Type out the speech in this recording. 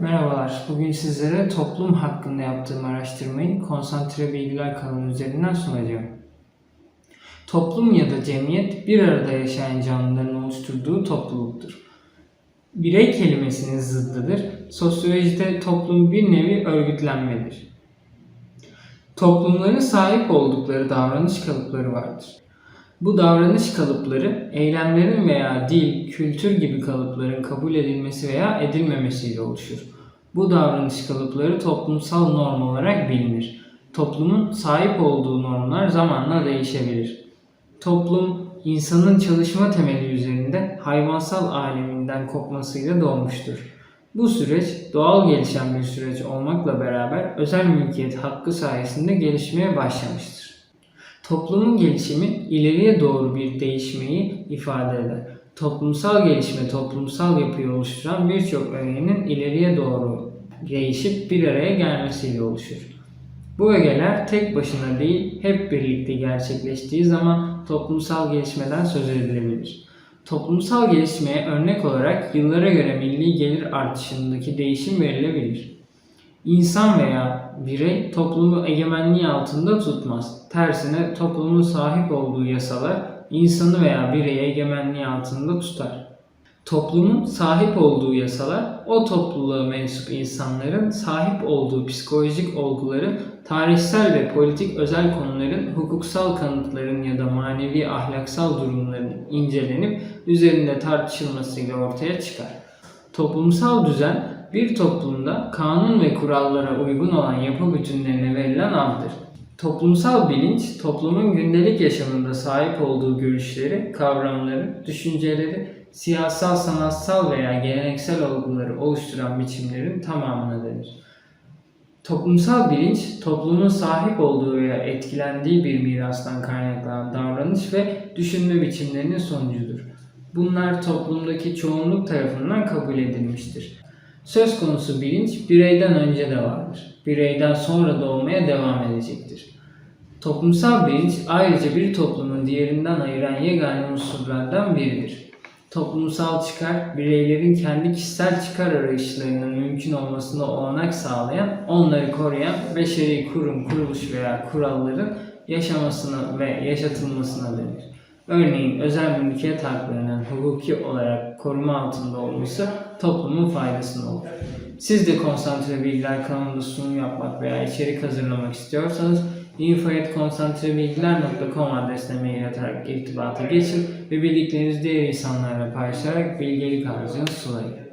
Merhabalar. Bugün sizlere toplum hakkında yaptığım araştırmayı konsantre bilgiler kanalı üzerinden sunacağım. Toplum ya da cemiyet bir arada yaşayan canlıların oluşturduğu topluluktur. Birey kelimesinin zıddıdır. Sosyolojide toplum bir nevi örgütlenmedir. Toplumların sahip oldukları davranış kalıpları vardır. Bu davranış kalıpları eylemlerin veya dil, kültür gibi kalıpların kabul edilmesi veya edilmemesiyle oluşur. Bu davranış kalıpları toplumsal norm olarak bilinir. Toplumun sahip olduğu normlar zamanla değişebilir. Toplum insanın çalışma temeli üzerinde hayvansal aleminden kopmasıyla doğmuştur. Bu süreç doğal gelişen bir süreç olmakla beraber özel mülkiyet hakkı sayesinde gelişmeye başlamıştır. Toplumun gelişimi ileriye doğru bir değişmeyi ifade eder. Toplumsal gelişme toplumsal yapıyı oluşturan birçok öğenin ileriye doğru değişip bir araya gelmesiyle oluşur. Bu ögeler tek başına değil, hep birlikte gerçekleştiği zaman toplumsal gelişmeden söz edilebilir. Toplumsal gelişmeye örnek olarak yıllara göre milli gelir artışındaki değişim verilebilir. İnsan veya birey toplumu egemenliği altında tutmaz. Tersine toplumun sahip olduğu yasalar insanı veya bireyi egemenliği altında tutar. Toplumun sahip olduğu yasalar o topluluğa mensup insanların sahip olduğu psikolojik olguları tarihsel ve politik özel konuların hukuksal kanıtların ya da manevi ahlaksal durumların incelenip üzerinde tartışılmasıyla ortaya çıkar. Toplumsal düzen bir toplumda kanun ve kurallara uygun olan yapı bütünlerine verilen addır. Toplumsal bilinç, toplumun gündelik yaşamında sahip olduğu görüşleri, kavramları, düşünceleri, siyasal, sanatsal veya geleneksel olguları oluşturan biçimlerin tamamına denir. Toplumsal bilinç, toplumun sahip olduğu veya etkilendiği bir mirastan kaynaklanan davranış ve düşünme biçimlerinin sonucudur. Bunlar toplumdaki çoğunluk tarafından kabul edilmiştir. Söz konusu bilinç bireyden önce de vardır. Bireyden sonra da olmaya devam edecektir. Toplumsal bilinç ayrıca bir toplumun diğerinden ayıran yegane unsurlardan biridir. Toplumsal çıkar, bireylerin kendi kişisel çıkar arayışlarının mümkün olmasına olanak sağlayan, onları koruyan beşeri kurum, kuruluş veya kuralların yaşamasına ve yaşatılmasına denir. Örneğin özel mülkiyet haklarının hukuki olarak koruma altında olması toplumun faydasına olur. Siz de konsantre bilgiler kanalında sunum yapmak veya içerik hazırlamak istiyorsanız info.konsantrebilgiler.com adresine mail atarak irtibata geçin ve bildiklerinizi diğer insanlarla paylaşarak bilgelik harcını sulayın.